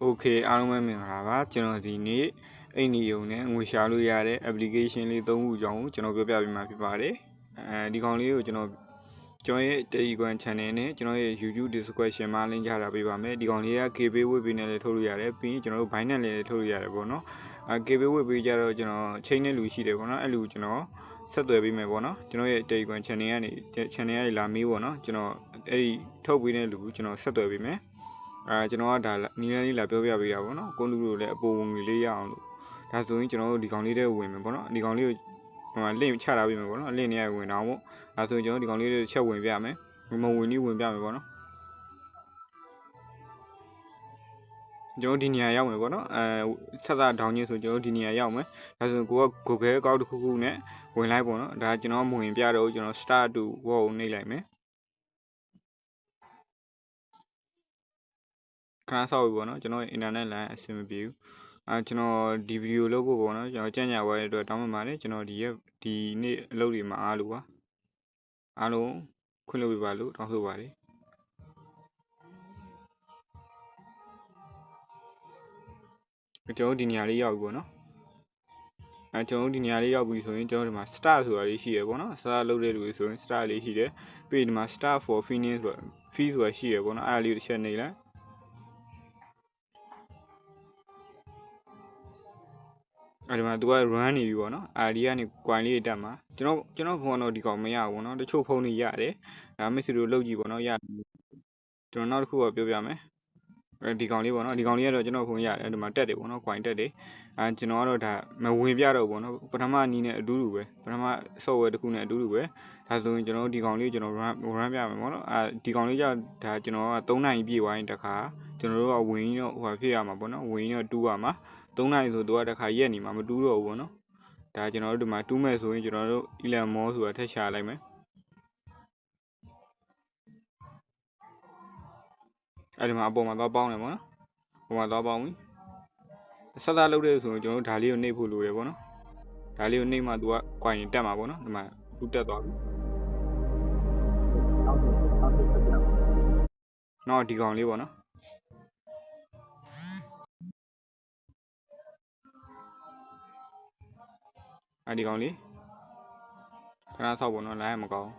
โอเคအားလုံးပဲမင်္ဂလာပါကျွန်တော်ဒီနေ့အိမ်နီယုံနဲ့ငွေရှာလို့ရတဲ့ application လေး၃ခုအကြောင်းကိုကျွန်တော်ပြောပြပေးမှာဖြစ်ပါတယ်အဲဒီကောင်လေးကိုကျွန်တော်ကျွန်တော်ရဲ့ Telegram channel နဲ့ကျွန်တော်ရဲ့ YouTube description မှာ link ချထားပေးပါမယ်ဒီကောင်လေးက KB web နဲ့လည်းထုတ်လို့ရတယ်ပြီးရင်ကျွန်တော်တို့ Binance နဲ့လည်းထုတ်လို့ရတယ်ပေါ့နော်အဲ KB web ကြတော့ကျွန်တော်ချိန်တဲ့လူရှိတယ်ပေါ့နော်အဲ့လူကျွန်တော်ဆက်သွယ်ပေးမယ်ပေါ့နော်ကျွန်တော်ရဲ့ Telegram channel ကနေ channel ကနေလာမေးပေါ့နော်ကျွန်တော်အဲ့ဒီထုတ်ပေးတဲ့လူကိုကျွန်တော်ဆက်သွယ်ပေးမယ် အာကျွန်တော်ကဒါနီလန်းလေးလာပြောပြပေးတာပေါ့နော်ကွန်လူတို့လည်းအပေါ်ဝင်ငွေလေးရအောင်လို့ဒါဆိုရင်ကျွန်တော်တို့ဒီကောင်လေးတွေဝင်မယ်ပေါ့နော်ဒီကောင်လေးကိုဟိုမှာလင့်ချထားပေးမယ်ပေါ့နော်လင့်နေရဝင်တော့ပေါ့ဒါဆိုရင်ကျွန်တော်ဒီကောင်လေးတွေချက်ဝင်ပြမယ်မဝင်နည်းဝင်ပြမယ်ပေါ့နော်ကျွန်တော်ဒီနေရာရောက်မယ်ပေါ့နော်အဲဆက်ဆက်ဒေါင်းချင်းဆိုကျွန်တော်ဒီနေရာရောက်မယ်ဒါဆိုရင်ကိုက Google account တစ်ခုခုနဲ့ဝင်လိုက်ပေါ့နော်ဒါကျွန်တော်မဝင်ပြတော့ကျွန်တော် start to wall ကိုနှိပ်လိုက်မယ် ခဏဆောက်ပြီပေါ့နော်ကျွန်တော် internet line အဆင်မပြေဘူးအဲကျွန်တော်ဒီဗီဒီယိုလုပ်ဖို့ပေါ့နော်ကျွန်တော်ကြံ့ညာဝဲတဲ့အတွက်တောင်းပန်ပါတယ်ကျွန်တော်ဒီရက်ဒီနေ့အလုပ်တွေမှာအားလို့ပါအားလုံးခွင့်လုပ်ပေးပါလို့တောင်းဆိုပါတယ်ကျွန်တော်ဒီနေရာလေးရောက်ပြီပေါ့နော်အဲကျွန်တော်ဒီနေရာလေးရောက်ပြီဆိုရင်ကျွန်တော်ဒီမှာ start ဆိုတာလေးရှိရပေါ့နော် start လုပ်တဲ့လူတွေဆိုရင် start လေးရှိတယ်ပြီးရင်ဒီမှာ start for finish ဆိုတာ fee ဆိုတာရှိရပေါ့နော်အဲ့ဒါလေးတစ်ချက်နေလိုက် အဲဒီမှာ तू က run နေပြီပေါ့နော်အာဒီကနေ coin လေးတက်မှာကျွန်တော်ကျွန်တော်ဖုန်းတော့ဒီကောင်မရဘူးပေါ့နော်တချို့ဖုန်းတွေရတယ်ဒါမိတ်ဆွေတို့လုပ်ကြည့်ပေါ့နော်ရတယ်ကျွန်တော်နောက်တစ်ခုတော့ပြောပြမယ်အဲဒီကောင်လေးပေါ့နော်ဒီကောင်လေးကတော့ကျွန်တော်ဖုန်းရတယ်ဒီမှာတက်တယ်ပေါ့နော် coin တက်တယ်အဲကျွန်တော်ကတော့ဒါမဝင်ပြတော့ဘူးပေါ့နော်ပထမနီးနဲ့အတူတူပဲပထမ software တစ်ခုနဲ့အတူတူပဲဒါဆိုရင်ကျွန်တော်ဒီကောင်လေးကျွန်တော် run run ပြမယ်ပေါ့နော်အဲဒီကောင်လေးကြောင့်ဒါကျွန်တော်က3နိုင်ပြည့်သွားရင်တခါကျွန်တော်တို့ကဝင်ရင်တော့ဟိုဟာဖြစ်ရမှာပေါ့နော်ဝင်ရင်တော့တူးရမှာ 3နိုင်ဆိုတော့တခါရက်နေမှာမတူးတော့ဘူးပေါ့နော်ဒါကျွန်တော်တို့ဒီမှာတူးမဲ့ဆိုရင်ကျွန်တော်တို့ Elon Musk ဆိုတာထက်ရှာလိုက်မယ်အဲဒီမှာအပေါ်မှာသွားပေါင်းတယ်ပေါ့နော်အပေါ်မှာသွားပေါင်းပြီဆက်သားလုပ်တဲ့ဆိုရင်ကျွန်တော်တို့ဒါလေးကိုနှိပ်ဖို့လိုတယ်ပေါ့နော်ဒါလေးကိုနှိပ်မှသူက coin တက်မှာပေါ့နော်ဒီမှာသူတက်သွားပြီနော်ဒီကောင်လေးပေါ့နော် အဲဒီကောင်လေးခဏဆောက်ပေါ့နော်လိုင်းမကောင်း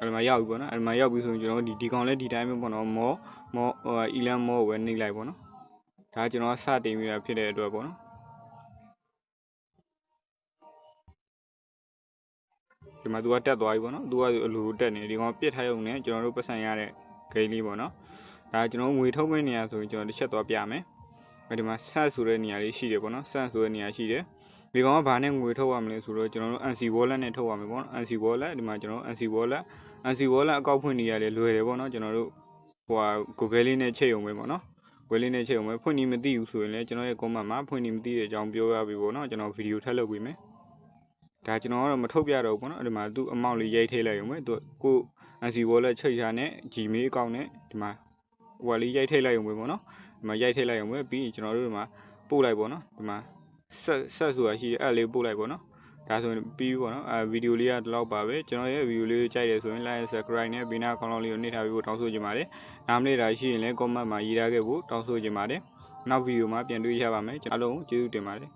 အဲ့မှာရောက်ပြီပေါ့နော်အဲ့မှာရောက်ပြီဆိုရင်ကျွန်တော်ဒီဒီကောင်လည်းဒီတိုင်းပဲပေါ့နော်မောမောဟိုအီလန်မောကိုပဲနှိပ်လိုက်ပေါ့နော်ဒါကျွန်တော်စတင်ပြီးတာဖြစ်တဲ့အတွက်ပေါ့နော်ဒီမှာသူကတက်သွားပြီပေါ့နော်သူကအလိုတက်နေဒီကောင်ပြစ်ထားရုံနဲ့ကျွန်တော်တို့ပတ်စံရတဲ့ဂိမ်းလေးပေါ့နော်ဒါကျွန်တော်ငွေထုတ်မဲ့နေရဆိုရင်ကျွန်တော်တစ်ချက်သွားပြမယ်အဲ ဒီမှာ set ဆိုတဲ့နေရာလေးရှိတယ်ပေါ့နော် set ဆိုတဲ့နေရာရှိတယ်ဒီကောင်ကဘာနဲ့ငွေထုတ်ရမလဲဆိုတော့ကျွန်တော်တို့ NC wallet နဲ့ထုတ်ရမယ်ပေါ့နော် NC wallet ဒီမှာကျွန်တော်တို့ NC wallet NC wallet အကောက်ဖွင့်နေရတယ်လွယ်တယ်ပေါ့နော်ကျွန်တော်တို့ဟိုဟာ Google လေးနဲ့ချိန်အောင်ပဲပေါ့နော် Google လေးနဲ့ချိန်အောင်ပဲဖွင့်နေမသိဘူးဆိုရင်လည်းကျွန်တော်ရဲ့ comment မှာဖွင့်နေမသိတဲ့အကြောင်းပြောရပြီပေါ့နော်ကျွန်တော်ဗီဒီယိုထပ်လုပ်ပေးမယ်ဒါကျွန်တော်ကတော့မထုတ်ပြတော့ဘူးပေါ့နော်ဒီမှာသူ့ amount လေးရိုက်ထည့်လိုက်ရုံပဲသူကို NC wallet ချိန်ထားနဲ့ Gmail account နဲ့ဒီမှာ ဟိုဟာလေးရိုက်ထည့်လိုက်ရုံပဲပေါ့နော်ဒီမှာရိုက်ထည့်လိုက်ရုံပဲပြီးရင်ကျွန်တော်တို့ဒီမှာပို့လိုက်ပေါ့နော်ဒီမှာဆက်ဆက်ဆိုတာရှိတယ်အဲ့လေးပို့လိုက်ပေါ့နော်ဒါဆိုရင်ပြီးပြီပေါ့နော်အဲဗီဒီယိုလေးကဒီလောက်ပါပဲကျွန်တော်ရဲ့ဗီဒီယိုလေးကိုကြိုက်တယ်ဆိုရင် like subscribe နဲ့ဘေးနားကောင်းလောင်းလေးကိုနှိပ်ထားပြီးဖို့တောင်းဆိုချင်ပါတယ်နားမလည်တာရှိရင်လည်း comment မှာရေးထားခဲ့ဖို့တောင်းဆိုချင်ပါတယ်နောက်ဗီဒီယိုမှာပြန်တွေ့ရပါမယ်ကျွန်တော်အားလုံးကျေးဇူးတင်ပါတယ်